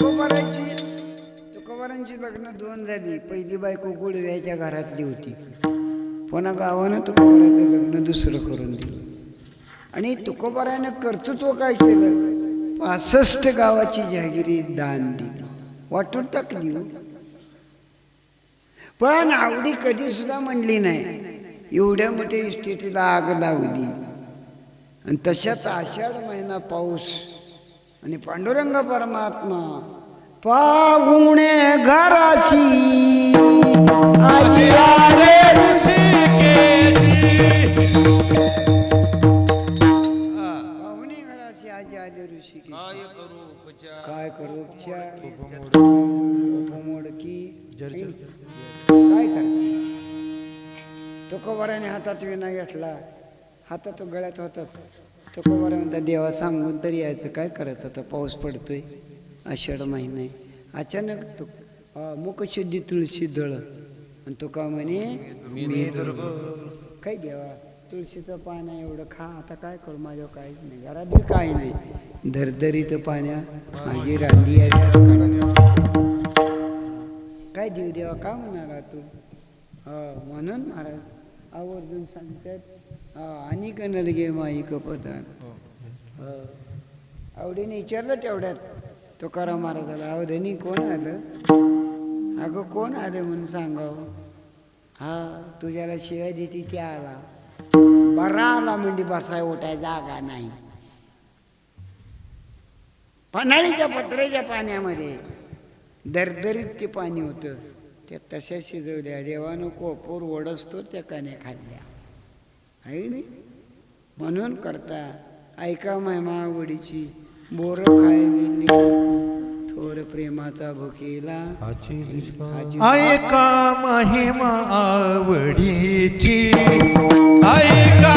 तुकोबाराची तुकोबारांची लग्न दोन झाली. पहिली बायको गुळव्याच्या घरातली होती. पुन्हा गावानं तुकोबाराचं लग्न दुसरं करून दिलं. आणि तुकोबारानं कर्तृत्व काय केलं? पासष्ट गावाची जहागिरी दान दिली. वाटून टाकली हो. पण आवडी कधी सुद्धा म्हणली नाही. एवढ्या मोठ्या इस्टेटीला आग लावली. आणि तशाच आषाढ महिना पाऊस आणि पांडुरंग परमात्मा पाहुणे घराची. आजी आले पाहुणे घराची आजी आले ऋषी काय करू उपचार काय करू उपचार उपमोडकी. काय करता? तुकोबाराने हातात विना घेतला. हातात गळ्यात होतात तुकोबारा म्हणता देवा सांगून तरी यायचं. काय करायचं आता? पाऊस पडतोय आषाढ महिना आहे. अचानक तु मुखशुद्धी तुळशी दळ. आणि तुका म्हणे? मी दुर्बल. काय देवा तुळशीचं पान आहे एवढं खा आता काय करू? माझ्या काहीच नाही. घरात बी काय नाही. धरधरीत पाण्या माझी रांदी काय देव देवा का म्हणाला तू? हा म्हणून महाराज आवर्जून सांगतात आणि कणल गे माई कपदान आवडीने विचारलं तेवढ्यात तुकाराम महाराजाला अहो धनी कोण आलं? अगं कोण आलं म्हणून सांगावं? हा तुझ्याला शिवाय देते ते आला. बरा आला म्हणजे बसाय उठाय जागा नाही. पन्हाळीच्या पत्र्याच्या पाण्यामध्ये दरदरीत ते पाणी होतं. त्या तशा शिजवल्या. देवानं कोपूर ओढसतो त्या काने खाल्ल्या. आहे नाही? म्हणून करता. ऐका महिमा आवडीची बोर खाय थोर प्रेमाचा भुकेला. ऐका महिमा आवडीची ऐका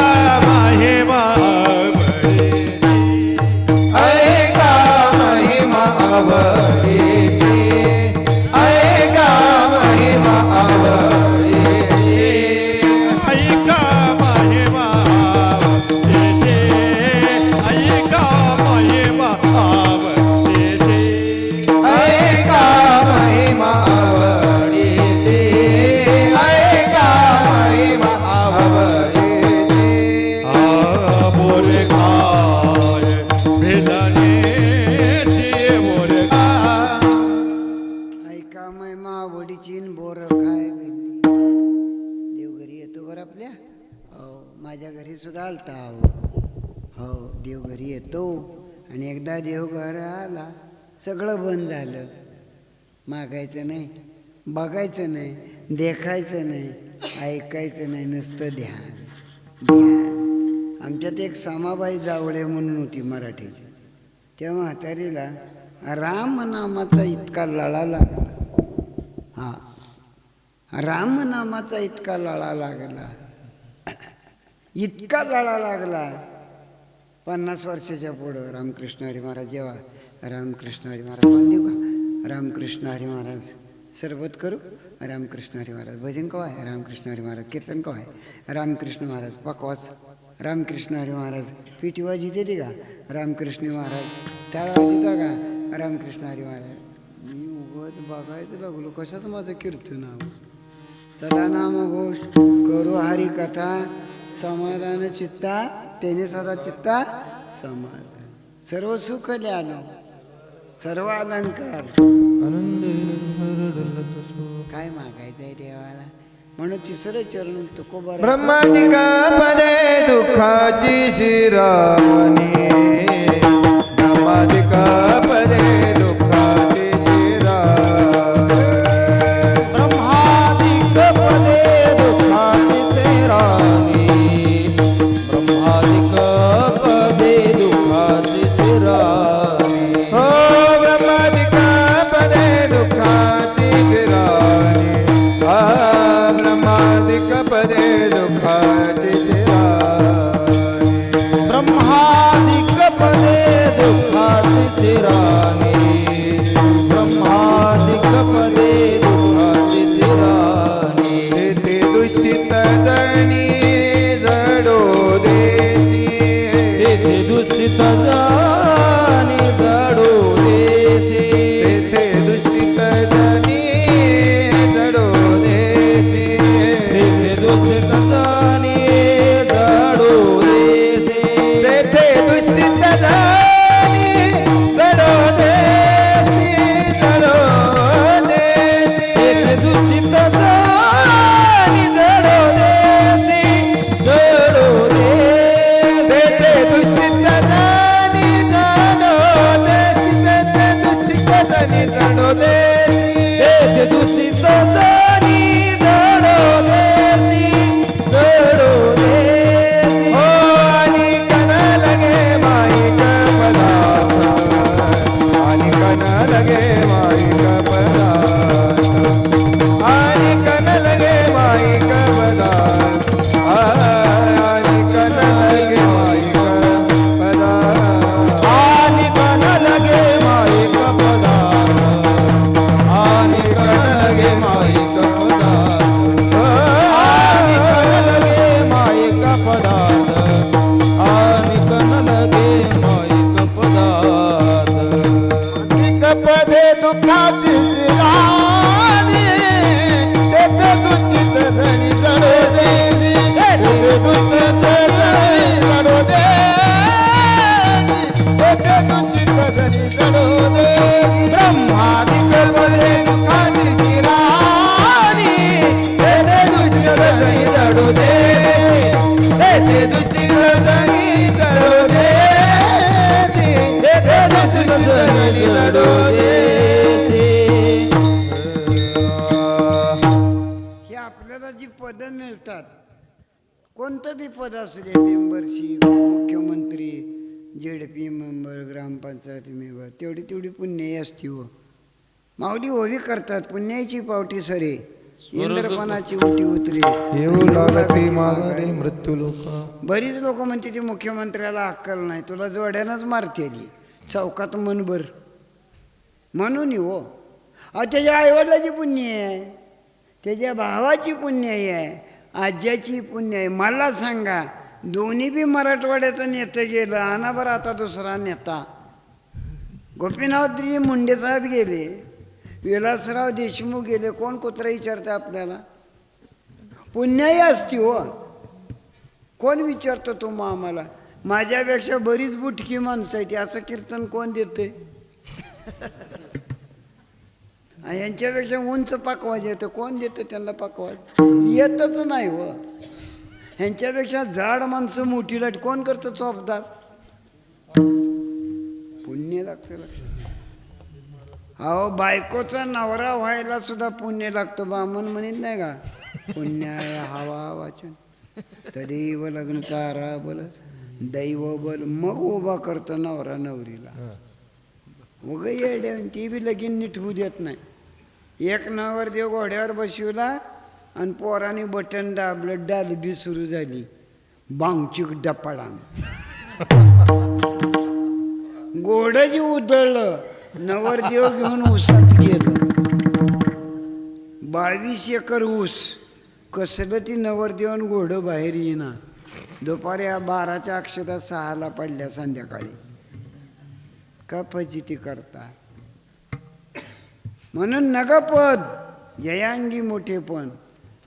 माझ्या घरी सुद्धा आलता हो हो देव घरी येतो. आणि एकदा देव घर आला सगळं बंद झालं. मागायचं नाही बघायचं नाही देखायचं नाही ऐकायचं नाही नुसतं ध्यान ध्यान. आमच्यात एक सामाबाई जावळे म्हणून होती मराठीत. त्या म्हातारीला राम नामाचा इतका लळा लागला. हा राम नामाचा इतका लळा लागला. इतका जाळा लागला. पन्नास वर्षाच्या पुढं रामकृष्ण हरी महाराज जेव्हा रामकृष्ण हरी महाराज पण देऊ का? रामकृष्ण हरी महाराज सरबत करू? रामकृष्ण हरी महाराज भजन कवा आहे? रामकृष्ण हरी महाराज कीर्तन कवा आहे? रामकृष्ण महाराज पकवाच रामकृष्ण हरी महाराज पिठी वाजी देते का? रामकृष्ण महाराज टाळ वाजिता का? रामकृष्ण हरी महाराज मी उगाच बघायचं लागलो कशाचं माझं कीर्तन नाव सदा नाम घोष करू हरी कथा. समाधान चित्ता त्याने सदा चित्ता समाधान. सर्व सुख ल्यानो सर्व अलंकार. काय मागायचं आहे देवाला? म्हणून तिसरं चरण तुकोबा ब्रह्मादिका पदे दुःखाची शिराणी ब्रह्मादिका असू दे मेंबरशिप मुख्यमंत्री जेडपी मेंबर ग्रामपंचायत मेंबर तेवढी तेवढी पुण्याई असती हो. माऊली ओवी करतात पुण्याची पावटी सरे इंद्रपणाची उटी उतरी. येऊ लागती मृत्यू लोक. बरीच लोक म्हणते ती मुख्यमंत्र्याला अक्कल नाही तुला जोड्यानंच मारते ती. चौकात मनभर. म्हणून हो. अहो त्याच्या आईवडिलाची पुण्य आहे. त्याच्या भावाची पुण्य आहे. आज्याची पुण्य आहे. मला सांगा दोन्ही बी मराठवाड्याचं नेतं गेलं आणा बरं आता दुसरा नेता. गोपीनाथजी मुंडेसाहेब गेले विलासराव देशमुख गेले कोण कुत्रा विचारतं आपल्याला? पुण्याही असती हो. कोण विचारतं तो मग आम्हाला? माझ्यापेक्षा बरीच बुटकी माणसं आहे ती असं कीर्तन कोण देते यांच्यापेक्षा उंच पाकवाज येतं कोण देतं त्यांना पाकवाज? येतच नाही हो. ह्यांच्यापेक्षा जाड माणसं मोठी लाट कोण करतं चोपदार पुण्य लागतं अहो बायकोचा नवरा व्हायला सुद्धा पुण्य लागतं बामन म्हणत नाही का? पुण्याय हवा वाचन. तदैव लग्न तारा बल दैव बल मग उभा करतो नवरा नवरीला. उग येड्या ती बी लगीन नीट होऊ देत नाही. एक नवर देव घोड्यावर बसविला आणि पोराने बटन दाबलं डालबी सुरू झाली. बांगचूक डपाडान गोडं उधळलं नवरदेव घेऊन ऊसात गेलं. बावीस एकर ऊस. कसलं ती नवरदेवन घोडं बाहेर येईना. दुपारी या बाराच्या अक्षता सहाला पडल्या संध्याकाळी. का फजिती करता? म्हणून नगपद जयांगी मोठेपण.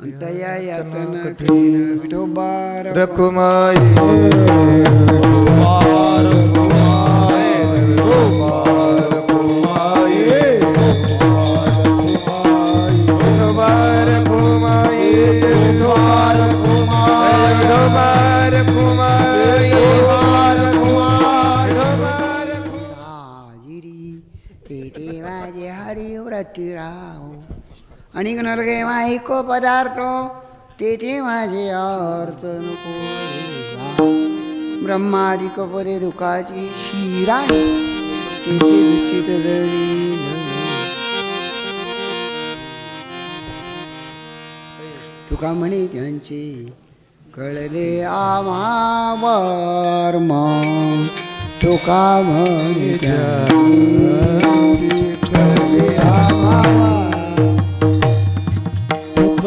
અંતયા યાતન કઠિન વિઠોબાર હરિ વ્રતિ રામ आणि नरगे माईको पदार्थ तेथे माझे अर्थ नको ब्रह्मादिक पदे दुखाची शिरा तेथे तुका म्हणे त्यांचे कळले आम्हा तुका म्हणे कळले कळले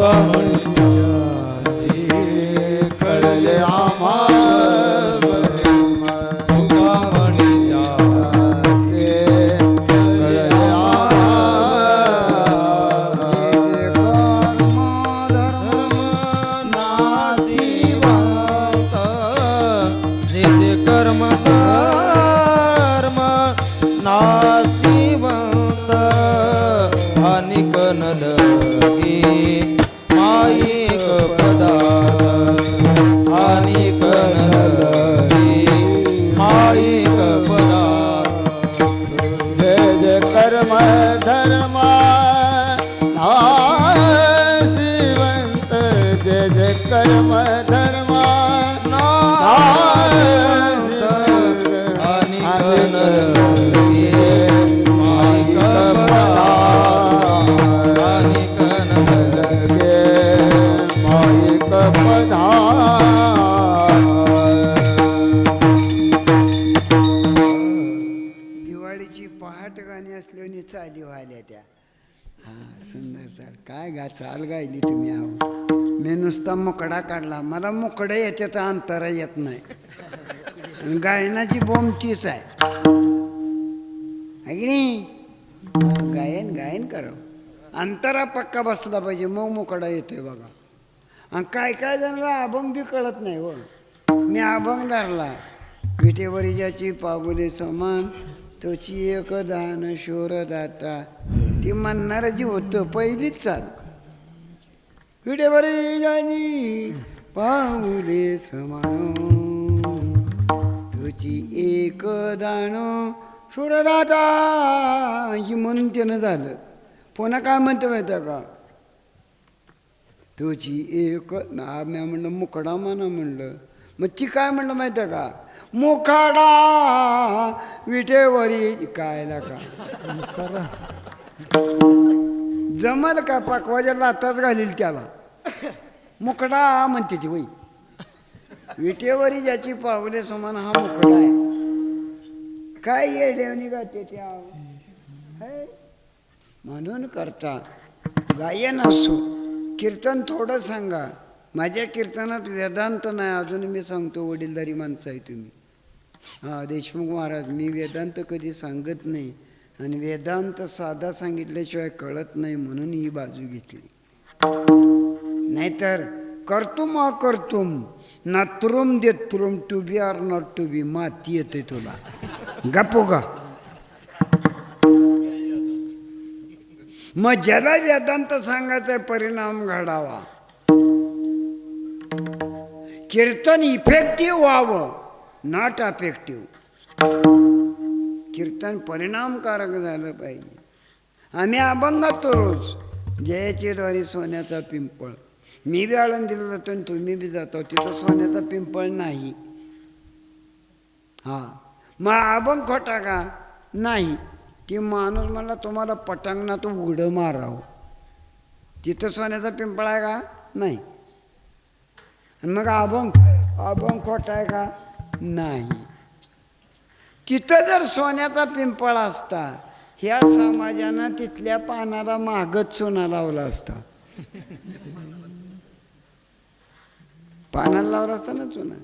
आम्हा कळले कर्म धर्मा मुकडा काढला. मला मुकडे याच्यात अंतर येत नाही. गायनाची बोमचीच आहे. की नाही? गायन गायन करावं अंतरा पक्का बसला पाहिजे. मग मुकडा येतोय बघा. आणि काय काय जणांना अभंग बी कळत नाही हो. मी अभंग धरला. विटेवरी पागुले समान तोची एक दान शोर दाता ती म्हणणार जी होतं पहिलीच चाल विटेवरी जानी पाहुले समान तुझी एक दान शोरदाता ही म्हणून त्यानं झालं पुन्हा काय म्हणतं माहिती का तुझी एक ना मी म्हणलं मुकडा म्हणा म्हणलं मग ती काय म्हणलं माहिती आहे का मुखाडा विटेवरी काय का जमल का पकवाच्या लाताच घालील त्याला मुकडा म्हणते ती वई विटेवरी ज्याची पावले समान हा मुकडा आहे. काय येड्यावनी गाते त्या है? म्हणून करता. गायन असो. कीर्तन थोडं सांगा. माझ्या कीर्तनात वेदांत नाही अजून मी सांगतो वडीलधारी माणसं आहे तुम्ही. हां देशमुख महाराज मी वेदांत कधी सांगत नाही. आणि वेदांत साधा सांगितल्याशिवाय कळत नाही म्हणून ही बाजू घेतली. नाहीतर करतुम अकर्तुम नात्रुम देत्रुम to be or not to be माती येते तुला. गप्पो हो का मग ज्याला वेदांत सांगायचा परिणाम घडावा. कीर्तन इफेक्टिव्ह व्हावं नॉट अफेक्टिव्ह कीर्तन परिणामकारक झालं पाहिजे. आम्ही अभंगात रोज जयाची द्वारी सोन्याचा पिंपळ. मी बी आळंदीला जातो आणि तुम्ही बी जातो तिथं सोन्याचा पिंपळ नाही. हा. मग आबंग खोटा का? नाही. ती माणूस म्हणला तुम्हाला पटांगणात उघडं मारावं. तिथं सोन्याचा पिंपळ आहे का? नाही. आणि मग अभंग अभंग खोटा आहे का? नाही. तिथं जर सोन्याचा पिंपळ असता ह्या समाजानं तिथल्या पानाला मागच सोना लावला असता. पानाला लावला असताना चुना.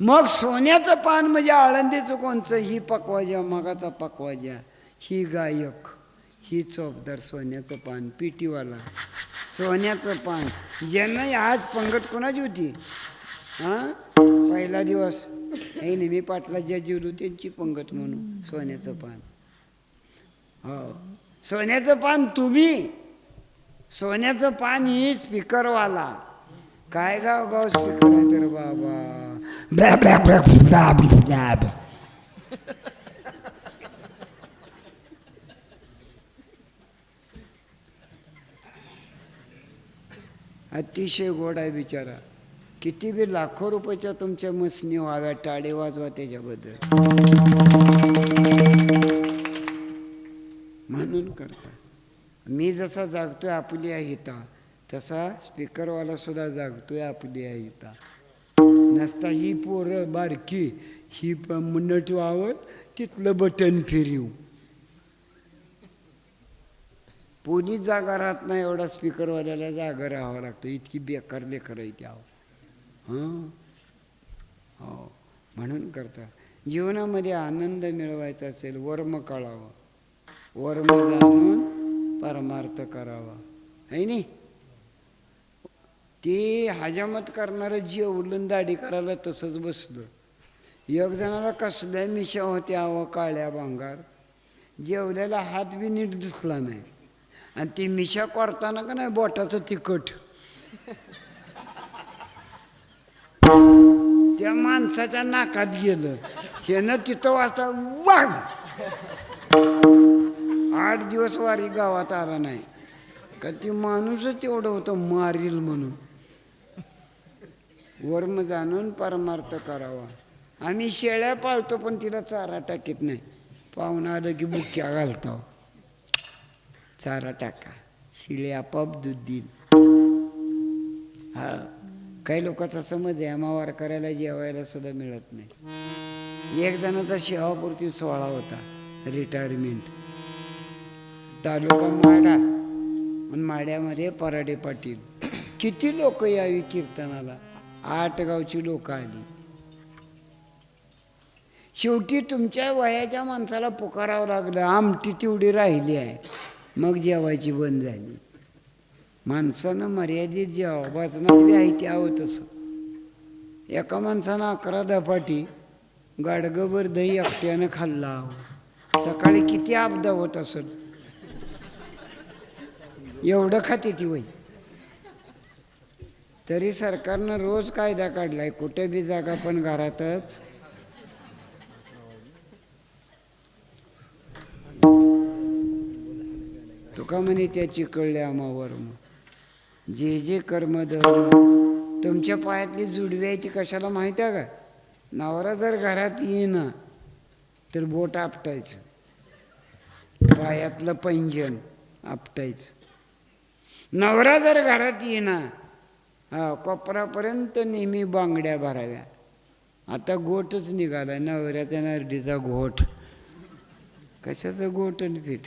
मग सोन्याचं पान म्हणजे आळंदीचं कोणचं? ही पकवाजा मगाचा पकवाजा ही गायक ही चोपदार सोन्याचं पान पिटीवाला. सोन्याचं पान. ज्यांना आज पंगत कोणाची होती? हां? पहिला दिवस. नाही नेहमी पाटला ज्या जेवलो त्यांची पंगत म्हणून सोन्याचं पान. हो. सोन्याचं पान तुम्ही. सोन्याचं पान ही स्पीकरवाला. काय गाव गाव स्पीकर आहे तर बाबा? ब्लॅ ब्लॅ ब्लॅ अतिशय गोड आहे बिचारा. किती बी लाखो रुपयाच्या तुमच्या मसनी व्हाव्या टाळे वाजवा त्याच्याबद्दल. म्हणून करता. मी जसा जागतोय आपली हिता. तसा स्पीकरवाला सुद्धा जागतोय आपली आईता नसता ही पोरं बारकी ही प मुन्नट तिथलं बटन फिरवू. पोलीस जागा राहत नाही एवढा स्पीकरवाल्याला जागा राहावं लागतं. इतकी बेकार लेकर आहे त्या हां? हो. म्हणून करता जीवनामध्ये आनंद मिळवायचा असेल वर्म कळावं वर्म जाणून परमार्थ करावा. है नाही ते हजामत करणारं जेवलून दाढी करायला तसंच बसलं. एक जणाला कसल्या मिशा होत्या अहो काळ्या भांगार. जेवल्याला हात बी नीट दिसला नाही. आणि ती मिशा करताना का नाही बोटाचं तिखट? त्या माणसाच्या नाकात गेलं. ह्यानं तिथं वाचा वाघ! आठ दिवस वारी गावात आला नाही. का ती माणूसच तेवढं होतं मारील म्हणून. वर्म जाणून परमार्थ करावा. आम्ही शेळ्या पाळतो पण तिला चारा टाकीत नाही. पाहुणा आलं की बुक्या घालतो. चारा टाका. शिळे आपाप दूध देईल हा काही लोकांचा समज आहे अमावार करायला जेवायला सुद्धा मिळत नाही. एक जणाचा शेवापुरती सोहळा होता रिटायरमेंट तालुका माडा. माड्यामध्ये पराडे पाटील. किती लोक यावी कीर्तनाला? आठ गावची लोक आली. शेवटी तुमच्या वयाच्या माणसाला पुकारावं लागलं आमटी तेवढी राहिली आहे मग जेवायची बंद झाली. माणसानं मर्यादित जेवा वाचनात बी आहे ते तसं. एका माणसानं अकरा धपाटी गाडगभर दही एकट्यानं खाल्ला सकाळी किती आपदा होत असत एवढं खाते ती वही. तरी सरकारनं रोज कायदा काढलाय कुठे बी जागा पण घरातच. तुका म्हणे त्याची कळले आमावर जे जे कर्म धर्म तुमच्या पायातली जुडवी आहे ती कशाला माहिती आहे का? नवरा जर घरात येईना तर बोट आपटायचं. पायातलं पैंजण आपटायचं. नवरा जर घरात येईना कोपरापर्यंत नेहमी बांगड्या भराव्या. आता गोटच निघाला नवऱ्याच्या नरडीचा घोट. कशाचं गोट आणि पीठ?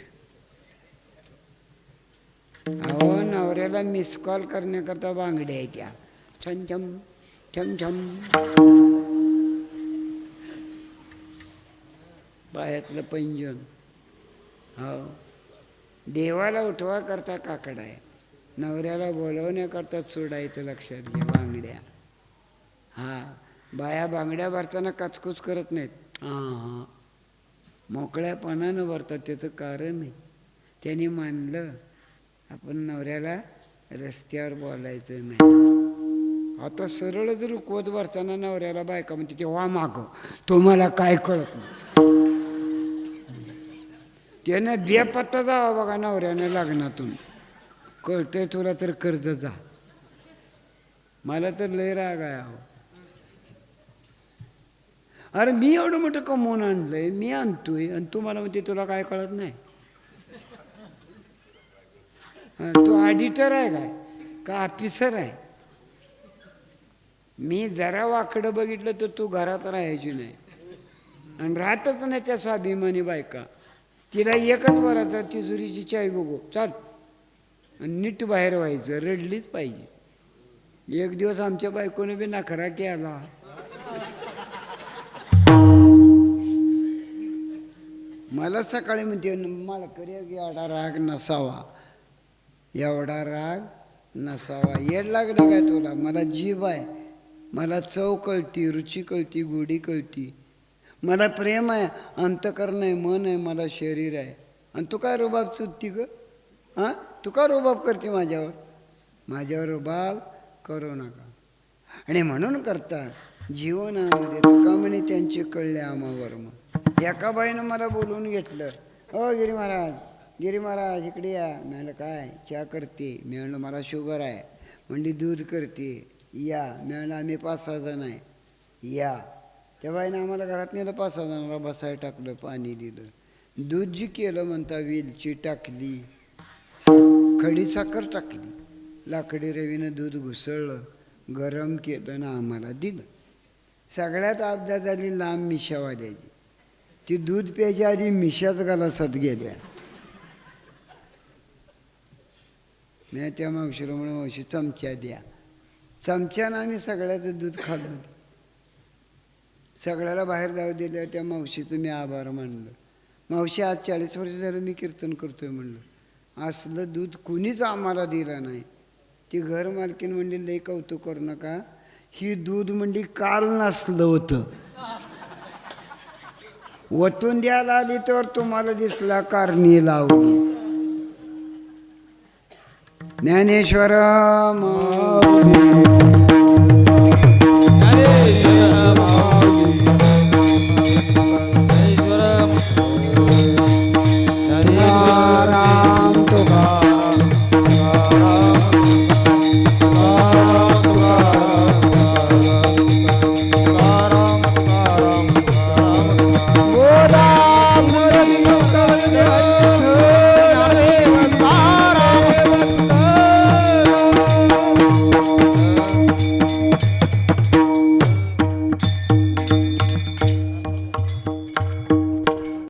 अहो नवऱ्याला मिस कॉल करण्याकरता बांगड्या आहेत त्या. छम छम छम छम. पायातलं पैंजण. हो. देवाला उठवा करता काकड आहे. नवऱ्याला बोलवण्याकरता सोडायचं लक्षात घे बांगड्या. हा बाया बांगड्या भरताना कचकूच करत नाहीत. हां हां. मोकळ्यापणानं भरतात त्याचं कारण आहे. त्यांनी मानलं आपण नवऱ्याला रस्त्यावर बोलायचं नाही. आता सरळ जर रुकवत भरताना नवऱ्याला बायका म्हणते तेव्हा माग. तुम्हाला काय कळत नाही? त्यानं बेपत्ता जावा बघा नवऱ्यानं लग्नातून. कळतंय तुला तर कर्ज जा. मला तर लय राग आहे अहो. अरे मी एवढं मोठं कमवून आणलंय मी आणतोय आणि तू मला म्हणते तुला काय कळत नाही. तू ऑडिटर आहे काय? का ऑफिसर आहे? मी जरा वाकडं बघितलं तर तू घरात राहायची नाही. आणि राहतच नाही त्या स्वाभिमानी बायका. तिला एकच बराचा तिजोरीची चाय बघू. चाल. नीट बाहेर व्हायचं रडलीच पाहिजे. एक दिवस आमच्या बायकोने बी नखरा केला. मला सकाळी म्हणते मला एवढा राग नसावा. एवढा राग नसावा. येड लागलं काय तुला? मला जीभ आहे. मला चव कळती रुची कळती गोडी कळती. मला प्रेम आहे अंतकरण आहे मन आहे मला शरीर आहे. आणि तू काय रुबाब चुकती ग? हां? तुका रुबाब करते माझ्यावर? माझ्यावर रुबाब करू नका. आणि म्हणून करता जीवनामध्ये तुका म्हणे त्यांचे कळले आम्हावर मग. एका बाईनं मला बोलवून घेतलं हो गिरी महाराज गिरी महाराज इकडे या. म्हणलं काय? चहा करते. मी म्हणलं मला शुगर आहे. म्हणजे दूध करते. या. मी म्हणलं आम्ही पाच सहा जण आहे. या. त्या बाईनं आम्हाला घरात नेलं पाच सहा जणांना बसायला टाकलं पाणी दिलं. दूध जी केलं म्हणता वेलची टाकली. खडी साखर टाकली. लाकडी रवीनं दूध घुसळलं गरम केलं ना आम्हाला दिलं. सगळ्यात आपदा झाली लांब मिशावाल्याची. ती दूध प्यायच्या आधी मिशाच गलासात गेल्या. मी त्या मावशीला म्हणून मावशी चमच्या द्या. चमच्यानं आम्ही सगळ्याचं दूध खाल्लं. सगळ्याला बाहेर जाऊ दिलं त्या मावशीचं मी आभार मानलं. मावशी आज चाळीस वर्ष झालं मी कीर्तन करतोय म्हणलं. असलं दूध कुणीच आम्हाला दिलं नाही. ती घर मालकीन म्हणजे लई कौतुक करू नका. ही दूध म्हणजे काल नसलं होतं. वतून द्यायला आली तर तुम्हाला दिसला कारणी लावली ज्ञानेश्वर